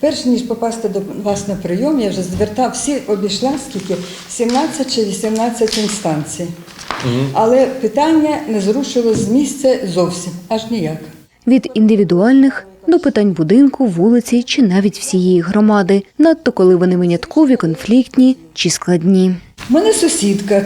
Перш ніж попасти до вас на прийом, я вже звертав всі обійшла скільки 17 чи 18 інстанцій. Але питання не зрушило з місця зовсім, аж ніяк. від індивідуальних до питань будинку, вулиці чи навіть всієї громади, надто коли вони виняткові, конфліктні чи складні. У мене сусідка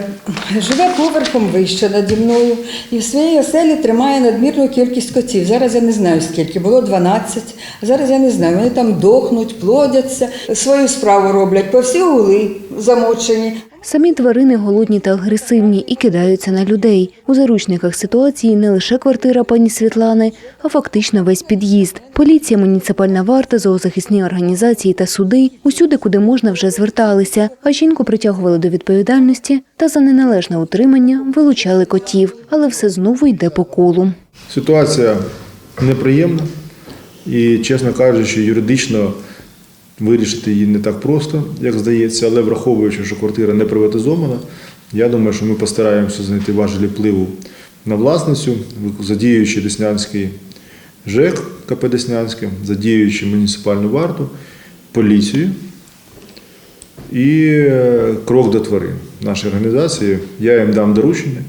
живе поверхом вище наді мною і в своїй оселі тримає надмірну кількість котів. Зараз я не знаю скільки, було 12, а зараз я не знаю. Вони там дохнуть, плодяться, свою справу роблять, по всі угли замочені. Самі тварини голодні та агресивні і кидаються на людей. У заручниках ситуації не лише квартира пані Світлани, а фактично весь під'їзд. Поліція, муніципальна варта, зоозахисні організації та суди усюди, куди можна, вже зверталися. А жінку притягували до відповідальності та за неналежне утримання вилучали котів, але все знову йде по колу. Ситуація неприємна і, чесно кажучи, юридично вирішити її не так просто, як здається, але враховуючи, що квартира не приватизована, я думаю, що ми постараємося знайти важелі впливу на власницю, задіюючи Деснянський ЖЕК КП Деснянське, задіюючи муніципальну варту, поліцію і е, крок до тварин нашої організації. Я їм дам доручення.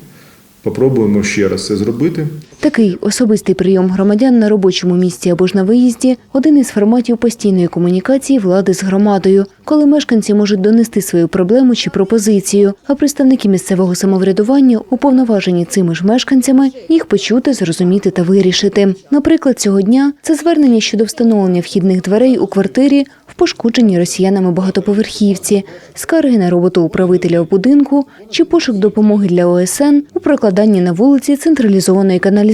Попробуємо ще раз це зробити. Такий особистий прийом громадян на робочому місці або ж на виїзді один із форматів постійної комунікації влади з громадою, коли мешканці можуть донести свою проблему чи пропозицію, а представники місцевого самоврядування уповноважені цими ж мешканцями їх почути, зрозуміти та вирішити. Наприклад, цього дня це звернення щодо встановлення вхідних дверей у квартирі в пошкодженій росіянами багатоповерхівці, скарги на роботу управителя в будинку чи пошук допомоги для ОСН у прокладанні на вулиці централізованої каналізації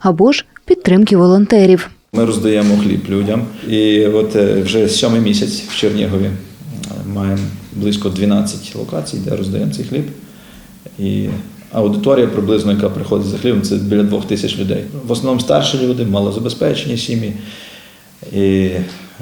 або ж підтримки волонтерів. Ми роздаємо хліб людям. І от е, вже сьомий місяць в Чернігові е, маємо близько 12 локацій, де роздаємо цей хліб. І аудиторія приблизно, яка приходить за хлібом, це біля двох тисяч людей. В основному старші люди, малозабезпечені сім'ї, і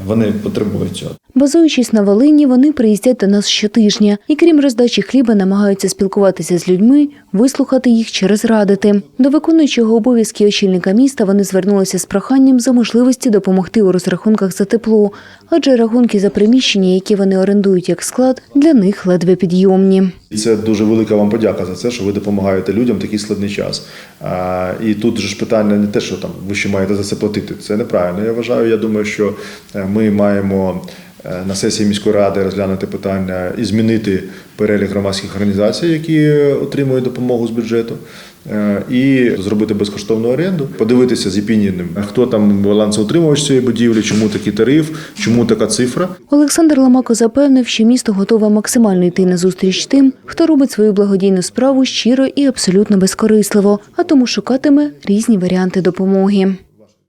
вони потребують цього. Базуючись на Волині, вони приїздять до нас щотижня і, крім роздачі хліба, намагаються спілкуватися з людьми, вислухати їх чи розрадити. До виконуючого обов'язки очільника міста вони звернулися з проханням за можливості допомогти у розрахунках за тепло, адже рахунки за приміщення, які вони орендують як склад, для них ледве підйомні. І це дуже велика вам подяка за це, що ви допомагаєте людям в такий складний час. А, і тут же ж питання не те, що там ви ще маєте за це платити. Це неправильно. Я вважаю. Я думаю, що е, ми маємо на сесії міської ради розглянути питання і змінити перелік громадських організацій, які отримують допомогу з бюджету. е, І зробити безкоштовну оренду, подивитися з Єпініним, хто там балансоутримувач цієї будівлі, чому такий тариф, чому така цифра. Олександр Ламако запевнив, що місто готове максимально йти на зустріч тим, хто робить свою благодійну справу щиро і абсолютно безкорисливо, а тому шукатиме різні варіанти допомоги.